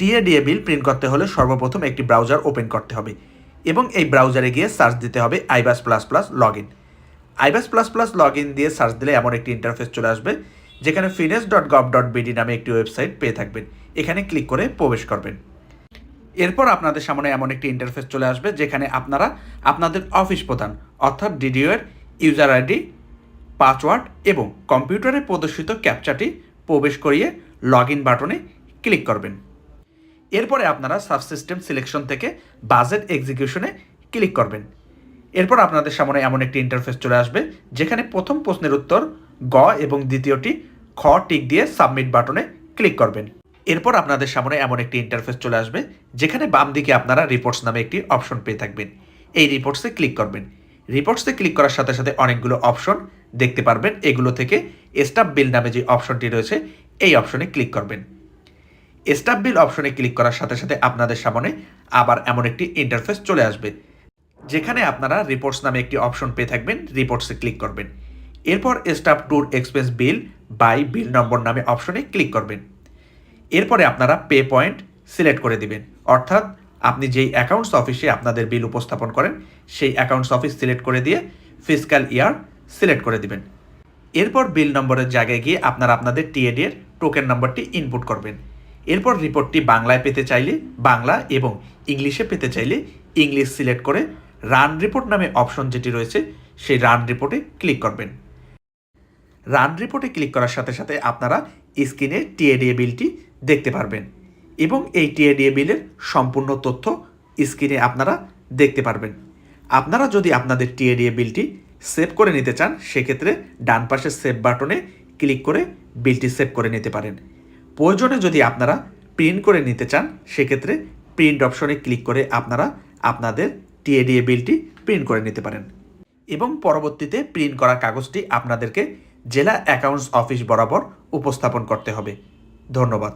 TA DA বিল print করতে হলে সর্বপ্রথম একটি ব্রাউজার ওপেন করতে হবে এবং এই ব্রাউজারে গিয়ে সার্চ দিতে হবে iBAS plus plus log in iBAS plus plus log in দিয়ে সার্চ দিলে এমন একটি ইন্টারফেস চলে আসবে যেখানে finance dot gov dot BD নামে একটি ওয়েবসাইট পেয়ে থাকবেন। এখানে ক্লিক করে প্রবেশ করবেন। এরপর আপনাদের সামনে এমন একটি ইন্টারফেস চলে আসবে যেখানে আপনারা আপনাদের অফিস প্রধান অর্থাৎ ডিডিও এর ইউজার আইডি পাসওয়ার্ড এবং কম্পিউটারে প্রদর্শিত ক্যাপচাটি প্রবেশ করিয়ে লগ ইন বাটনে ক্লিক করবেন। এরপরে আপনারা সাবসিস্টেম সিলেকশন থেকে বাজেট এক্সিকিউশনে ক্লিক করবেন। এরপর আপনাদের সামনে এমন একটি ইন্টারফেস চলে আসবে, যেখানে প্রথম প্রশ্নের উত্তর, গ এবং দ্বিতীয়টি খ টিক দিয়ে সাবমিট বাটনে ক্লিক করবেন। এরপর আপনাদের সামনে এমন একটি ইন্টারফেস চলে আসবে, যেখানে বাম দিকে আপনারা রিপোর্টস নামে একটি অপশন পেয়ে থাকবেন। এই রিপোর্টসে ক্লিক করবেন। রিপোর্টসে ক্লিক করার সাথে সাথে অনেকগুলো অপশন দেখতে পারবেন। এগুলো থেকে স্টাফ বিল নামে যে অপশনটি রয়েছে, এই অপশনে ক্লিক করবেন। স্টাফ বিল অপশনে ক্লিক করার সাথে সাথে আপনাদের সামনে আবার এমন একটি ইন্টারফেস চলে আসবে, যেখানে আপনারা রিপোর্টস নামে একটি অপশন পেয়ে থাকবেন রিপোর্টসে ক্লিক করবেন। এরপর staff tour expense bill by bill number নামে অপশনে ক্লিক করবেন। এরপরে আপনারা পে পয়েন্ট সিলেক্ট করে দিবেন। অর্থাৎ আপনি যেই অ্যাকাউন্টস অফিসে আপনাদের বিল উপস্থাপন করেন, সেই অ্যাকাউন্টস অফিস সিলেক্ট করে দিয়ে ফিজিক্যাল ইয়ার সিলেক্ট করে দিবেন। এরপর বিল নম্বরের জায়গায় গিয়ে আপনারা আপনাদের টিএডি এর টোকেন নম্বরটি ইনপুট করবেন। এরপর রিপোর্টটি বাংলায় পেতে চাইলে বাংলা এবং ইংলিশে পেতে চাইলে ইংলিশ সিলেক্ট করে রান রিপোর্ট নামে অপশন যেটি রয়েছে, সেই রান রিপোর্টে ক্লিক করবেন। রান রিপোর্টে ক্লিক করার সাথে সাথে আপনারা স্ক্রিনে টিএডিএ বিলটি দেখতে পারবেন এবং এই টিএডিএ বিলের সম্পূর্ণ তথ্য স্ক্রিনে আপনারা দেখতে পারবেন। আপনারা যদি আপনাদের টিএডিএ বিলটি সেভ করে নিতে চান, সেক্ষেত্রে ডান পাশের সেভ বাটনে ক্লিক করে বিলটি সেভ করে নিতে পারেন। প্রয়োজনে যদি আপনারা প্রিন্ট করে নিতে চান, সেক্ষেত্রে প্রিন্ট অপশনে ক্লিক করে আপনারা আপনাদের টিএডিএ বিলটি প্রিন্ট করে নিতে পারেন। এবং পরবর্তীতে প্রিন্ট করা কাগজটি আপনাদেরকে জেলা অ্যাকাউন্টস অফিস বরাবর উপস্থাপন করতে হবে। ধন্যবাদ।